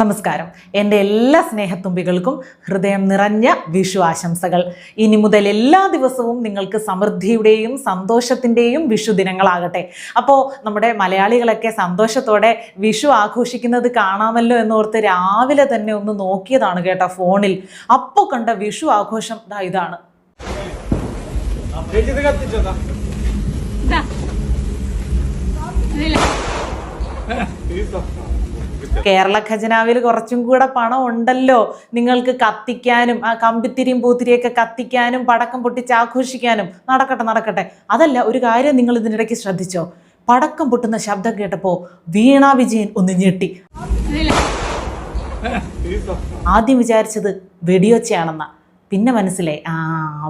നമസ്കാരം. എന്റെ എല്ലാ സ്നേഹത്തുമ്പികൾക്കും ഹൃദയം നിറഞ്ഞ വിഷു ആശംസകൾ. ഇനി മുതൽ എല്ലാ ദിവസവും നിങ്ങൾക്ക് സമൃദ്ധിയുടെയും സന്തോഷത്തിന്റെയും വിഷു ദിനങ്ങളാകട്ടെ. അപ്പോൾ നമ്മുടെ മലയാളികളൊക്കെ സന്തോഷത്തോടെ വിഷു ആഘോഷിക്കുന്നത് കാണാമല്ലോ എന്നോർത്ത് രാവിലെ തന്നെ ഒന്ന് നോക്കിയതാണ് കേട്ടോ ഫോണിൽ. അപ്പോൾ കണ്ട വിഷു ആഘോഷം ദാ ഇതാണ്. ചേച്ചി കേരള ഖജനാവിൽ കുറച്ചും കൂടെ പണം ഉണ്ടല്ലോ. നിങ്ങൾക്ക് കത്തിക്കാനും ആ കമ്പിത്തിരിയും പൂത്തിരിയൊക്കെ കത്തിക്കാനും പടക്കം പൊട്ടിച്ച് ആഘോഷിക്കാനും നടക്കട്ടെ നടക്കട്ടെ. അതല്ല ഒരു കാര്യം നിങ്ങൾ ഇതിനിടയ്ക്ക് ശ്രദ്ധിച്ചോ? പടക്കം പൊട്ടുന്ന ശബ്ദം കേട്ടപ്പോൾ വീണ വിജയൻ ഒന്ന് ഞെട്ടി. ആദ്യം വിചാരിച്ചത് വെടിയൊച്ചയാണെന്നാ. പിന്നെ മനസ്സിലായി ആ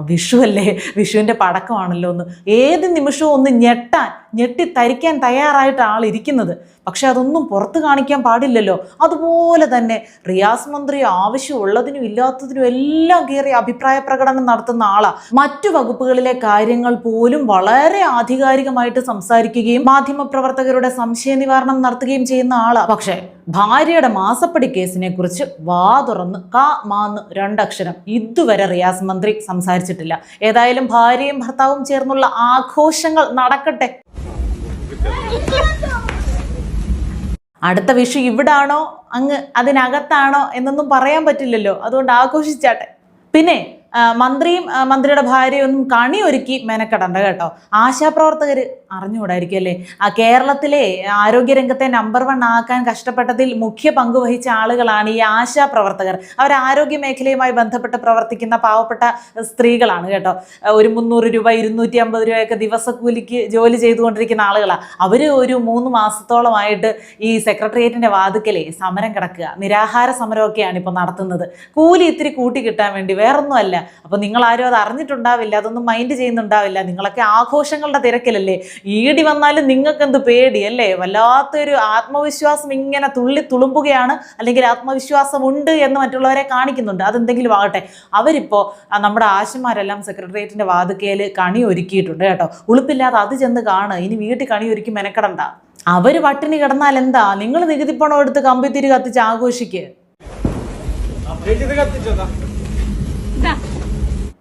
വിഷു അല്ലേ? വിഷുവിന്റെ പടക്കമാണല്ലോ എന്ന് ഏത് നിമിഷവും ഒന്ന് ഞെട്ടാൻ ഞെട്ടി തരിക്കാൻ തയ്യാറായിട്ട് ആൾ ഇരിക്കുന്നത്. പക്ഷെ അതൊന്നും പുറത്ത് കാണിക്കാൻ പാടില്ലല്ലോ. അതുപോലെ തന്നെ റിയാസ് മന്ത്രി ആവശ്യമുള്ളതിനും ഇല്ലാത്തതിനും എല്ലാം കയറി അഭിപ്രായ പ്രകടനം നടത്തുന്ന ആളാ. മറ്റു വകുപ്പുകളിലെ കാര്യങ്ങൾ പോലും വളരെ ആധികാരികമായിട്ട് സംസാരിക്കുകയും മാധ്യമപ്രവർത്തകരുടെ സംശയ നിവാരണം നടത്തുകയും ചെയ്യുന്ന ആളാ. പക്ഷേ ഭാര്യയുടെ മാസപ്പടി കേസിനെ കുറിച്ച് വാ തുറന്ന് കാ മാന്ന് രണ്ടക്ഷരം ഇതുവരെ റിയാസ് മന്ത്രി സംസാരിച്ചിട്ടില്ല. ഏതായാലും ഭാര്യയും ഭർത്താവും ചേർന്നുള്ള ആഘോഷങ്ങൾ നടക്കട്ടെ. അടുത്ത വിഷു ഇവിടാണോ? അങ്ങ് അതിനകത്താണോ? എന്നൊന്നും പറയാൻ പറ്റില്ലല്ലോ. അതുകൊണ്ട് ആഘോഷിച്ചാട്ടെ. പിന്നെ മന്ത്രിയും മന്ത്രിയുടെ ഭാര്യയൊന്നും കണി ഒരുക്കി മെനക്കെടണ്ട കേട്ടോ. ആശാപ്രവർത്തകർ അറിഞ്ഞുകൂടായിരിക്കും അല്ലേ ആ കേരളത്തിലെ ആരോഗ്യരംഗത്തെ നമ്പർ വൺ ആക്കാൻ കഷ്ടപ്പെട്ടതിൽ മുഖ്യ പങ്ക് വഹിച്ച ആളുകളാണ് ഈ ആശാപ്രവർത്തകർ. അവർ ആരോഗ്യ മേഖലയുമായി ബന്ധപ്പെട്ട് പ്രവർത്തിക്കുന്ന പാവപ്പെട്ട സ്ത്രീകളാണ് കേട്ടോ. ഒരു മുന്നൂറ് രൂപ ഇരുന്നൂറ്റി അമ്പത് രൂപയൊക്കെ ദിവസക്കൂലിക്ക് ജോലി ചെയ്തുകൊണ്ടിരിക്കുന്ന ആളുകളാണ് അവർ ഒരു മൂന്ന് മാസത്തോളമായിട്ട് ഈ സെക്രട്ടേറിയറ്റിന്റെ വാതുക്കലേ സമരം കിടക്കുക നിരാഹാര സമരമൊക്കെയാണ് ഇപ്പോൾ നടത്തുന്നത്. കൂലി ഇത്തിരി കൂട്ടി കിട്ടാൻ വേണ്ടി വേറൊന്നുമല്ല അപ്പോൾ നിങ്ങളാരും അത് അറിഞ്ഞിട്ടുണ്ടാവില്ല അതൊന്നും മൈൻഡ് ചെയ്യുന്നുണ്ടാവില്ല. നിങ്ങളൊക്കെ ആഘോഷങ്ങളുടെ തിരക്കിലല്ലേ? ഈടി വന്നാലും നിങ്ങൾക്ക് എന്ത് പേടി അല്ലേ? വല്ലാത്തൊരു ആത്മവിശ്വാസം ഇങ്ങനെ തുള്ളി തുളുമ്പുകയാണ് അല്ലെങ്കിൽ ആത്മവിശ്വാസം ഉണ്ട് എന്ന് മറ്റുള്ളവരെ കാണിക്കുന്നുണ്ട്. അതെന്തെങ്കിലും ആകട്ടെ. അവരിപ്പോൾ നമ്മുടെ ആശുമാരെല്ലാം സെക്രട്ടേറിയറ്റിന്റെ വാതുക്കയിൽ കണി ഒരുക്കിയിട്ടുണ്ട് കേട്ടോ. ഉളുപ്പില്ലാതെ അത് ചെന്ന് കാണുക. ഇനി വീട്ടിൽ കണി ഒരുക്കി മെനക്കെടണ്ട. അവർ പട്ടിണി കിടന്നാൽ എന്താ? നിങ്ങൾ നികുതി പണം എടുത്ത് കമ്പിത്തിരി കത്തിച്ച് ആഘോഷിക്കുക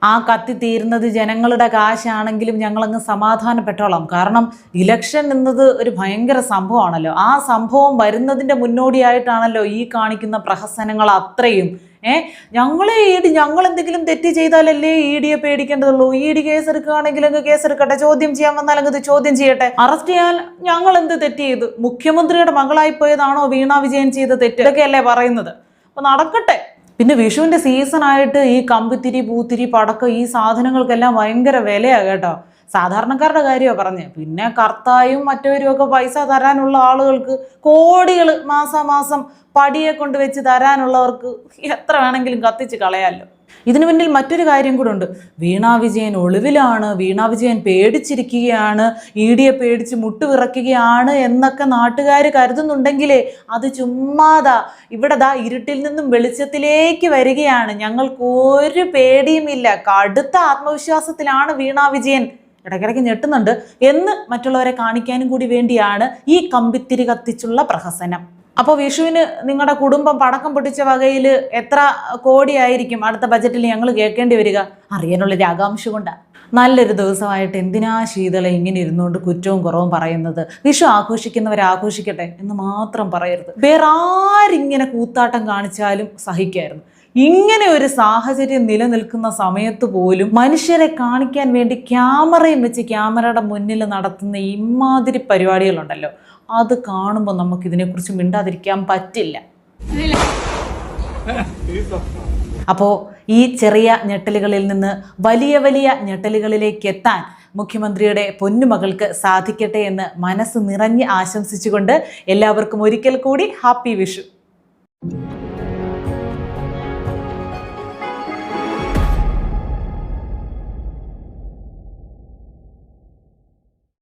ആ കത്തി തീരുന്നത് ജനങ്ങളുടെ കാശാണെങ്കിലും ഞങ്ങളങ്ങ് സമാധാനപ്പെട്ടോളാം. കാരണം ഇലക്ഷൻ എന്നത് ഒരു ഭയങ്കര സംഭവമാണല്ലോ. ആ സംഭവം വരുന്നതിന്റെ മുന്നോടിയായിട്ടാണല്ലോ ഈ കാണിക്കുന്ന പ്രഹസനങ്ങൾ അത്രയും. ഏ? ഞങ്ങളെ ഈടി ഞങ്ങൾ എന്തെങ്കിലും തെറ്റ് ചെയ്താലല്ലേ ഇ ഡിയെ പേടിക്കേണ്ടതുള്ളൂ? ഇ ഡി കേസ് എടുക്കുകയാണെങ്കിൽ അങ്ങ് കേസ് എടുക്കട്ടെ ചോദ്യം ചെയ്യാൻ വന്നാൽ അങ്ങ് ചോദ്യം ചെയ്യട്ടെ. അറസ്റ്റ് ചെയ്യാൻ ഞങ്ങൾ എന്ത് തെറ്റ് ചെയ്തു? മുഖ്യമന്ത്രിയുടെ മകളായി പോയതാണോ വീണ വിജയൻ ചെയ്ത തെറ്റ്? ഇതൊക്കെയല്ലേ പറയുന്നത്. അപ്പൊ നടക്കട്ടെ. പിന്നെ വിഷുവിന്റെ സീസണായിട്ട് ഈ കമ്പിത്തിരി പൂത്തിരി പടക്കം ഈ സാധനങ്ങൾക്കെല്ലാം ഭയങ്കര വിലയാണ് കേട്ടോ. സാധാരണക്കാരുടെ കാര്യമാണ് പറഞ്ഞത് പിന്നെ കർത്തായും മറ്റവരും ഒക്കെ പൈസ തരാനുള്ള ആളുകൾക്ക് കോടികൾ മാസാമാസം പടിയെ കൊണ്ട് വെച്ച് തരാനുള്ളവർക്ക് എത്ര വേണമെങ്കിലും കത്തിച്ച് കളയാമല്ലോ ഇതിനു പിന്നിൽ മറ്റൊരു കാര്യം കൂടെ ഉണ്ട്. വീണാ വിജയൻ ഒളിവിലാണ്. വീണാ വിജയൻ പേടിച്ചിരിക്കുകയാണ്. ഇ ഡിയെ പേടിച്ച് മുട്ടുവിറക്കുകയാണ് എന്നൊക്കെ നാട്ടുകാർ കരുതുന്നുണ്ടെങ്കിലേ അത് ചുമ്മാതാ. ഇവിടെ ദാ ഇരുട്ടിൽ നിന്നും വെളിച്ചത്തിലേക്ക് വരികയാണ്. ഞങ്ങൾക്ക് ഒരു പേടിയുമില്ല. കടുത്ത ആത്മവിശ്വാസത്തിലാണ് വീണാ വിജയൻ ഇടയ്ക്കിടയ്ക്ക് ഞെട്ടുന്നുണ്ട് എന്ന് മറ്റുള്ളവരെ കാണിക്കാനും കൂടി വേണ്ടിയാണ് ഈ കമ്പിത്തിരി കത്തിച്ചുള്ള പ്രഹസനം. അപ്പോൾ വിഷുവിന് നിങ്ങളുടെ കുടുംബം പടക്കം പൊട്ടിച്ച വകയിൽ എത്ര കോടിയായിരിക്കും അടുത്ത ബജറ്റിൽ ഞങ്ങൾ കേൾക്കേണ്ടി വരിക? അറിയാനുള്ളൊരു ആകാംക്ഷ കൊണ്ടാണ് നല്ലൊരു ദിവസമായിട്ട് എന്തിനാ ശീതള ഇങ്ങനെ ഇരുന്നുകൊണ്ട് കുറ്റവും കുറവും പറയുന്നത്? വിഷു ആഘോഷിക്കുന്നവർ ആഘോഷിക്കട്ടെ എന്ന് മാത്രം പറയരുത്. വേറെ ആരിങ്ങനെ കൂത്താട്ടം കാണിച്ചാലും സഹിക്കായിരുന്നു. ഇങ്ങനെ ഒരു സാഹചര്യം നിലനിൽക്കുന്ന സമയത്ത് പോലും മനുഷ്യരെ കാണിക്കാൻ വേണ്ടി ക്യാമറയും വെച്ച് ക്യാമറയുടെ മുന്നിൽ നടത്തുന്ന ഇമാതിരി പരിപാടികളുണ്ടല്ലോ. അത് കാണുമ്പോൾ നമുക്ക് ഇതിനെക്കുറിച്ച് മിണ്ടാതിരിക്കാൻ പറ്റില്ല. അപ്പോ അപ്പോൾ ഈ ചെറിയ ഞെട്ടലുകളിൽ നിന്ന് വലിയ വലിയ ഞെട്ടലുകളിലേക്ക് എത്താൻ മുഖ്യമന്ത്രിയുടെ പൊന്നുമകൾക്ക് സാധിക്കട്ടെ എന്ന് മനസ്സ് നിറഞ്ഞ് ആശംസിച്ചുകൊണ്ട് എല്ലാവർക്കും ഒരിക്കൽ കൂടി ഹാപ്പി വിഷു.